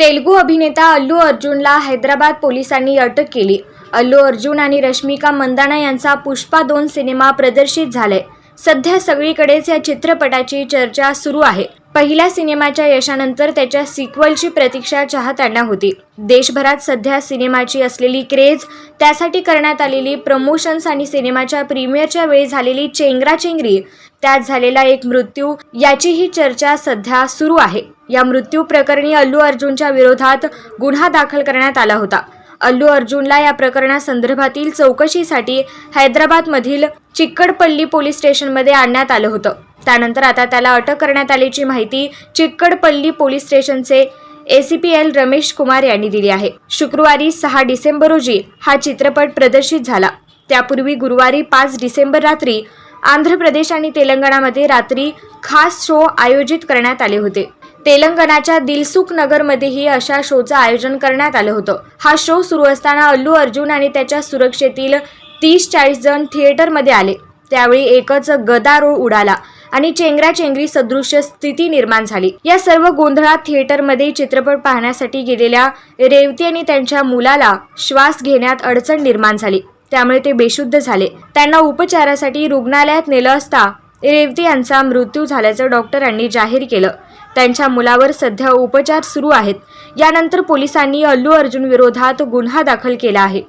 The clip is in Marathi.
तेलुगू अभिनेता अल्लू अर्जुनला हैदराबाद पोलिसांनी अटक केली. अल्लू अर्जुन आणि रश्मिका मंदाना यांचा पुष्पा दोन सिनेमा प्रदर्शित झालाय सध्या सगळीकडेच या चित्रपटाची चर्चा सुरू आहे. पहिल्या सिनेमाच्या यशानंतर त्याच्या सिक्वलची प्रतीक्षा चाहत्यांना होती. देशभरात सध्या सिनेमाची असलेली क्रेज त्यासाठी करण्यात आलेली प्रमोशन्स आणि सिनेमाच्या प्रीमियरच्या वेळी झालेली चेंगराचेंगरी त्यात झालेला एक मृत्यू याचीही चर्चा सध्या सुरू आहे. या मृत्यू प्रकरणी अल्लू अर्जुनच्या विरोधात गुन्हा दाखल करण्यात आला होता. अल्लू अर्जुनला या प्रकरणासंदर्भातील चौकशीसाठी हैदराबादमधील चिक्कडपल्ली पोलीस स्टेशनमध्ये आणण्यात आलं होतं. त्यानंतर आता त्याला अटक करण्यात आल्याची माहिती चिक्कडपल्ली पोलीस स्टेशनचे एसीपीएल रमेश कुमार यांनी दिली आहे. शुक्रवारी सहा डिसेंबर रोजी हा चित्रपट प्रदर्शित झाला. त्यापूर्वी गुरुवारी पाच डिसेंबर रात्री आंध्र प्रदेश आणि तेलंगणामध्ये रात्री खास शो आयोजित करण्यात आले होते. तेलंगणाच्या दिलसुख नगरमध्येही अशा शोचं आयोजन करण्यात आलं होतं. हा शो सुरू असताना अल्लू अर्जुन आणि त्याच्या सुरक्षेतील तीस चाळीस जण थिएटरमध्ये आले. त्यावेळी एकच गदारोळ उडाला. आणि चेंगराचेंगरी सदृश्य स्थिती निर्माण झाली. या सर्व गोंधळात थिएटरमध्ये चित्रपट पाहण्यासाठी गेलेल्या रेवती आणि त्यांच्या मुलाला श्वास घेण्यात अडचण निर्माण झाली. त्यामुळे ते बेशुद्ध झाले. त्यांना उपचारासाठी रुग्णालयात नेलं असता रेवती यांचा मृत्यू झाल्याचं डॉक्टरांनी जाहीर केलं. त्यांच्या मुलावर सध्या उपचार सुरू आहेत. यानंतर पोलिसांनी अल्लू अर्जुन विरोधात गुन्हा दाखल केला आहे.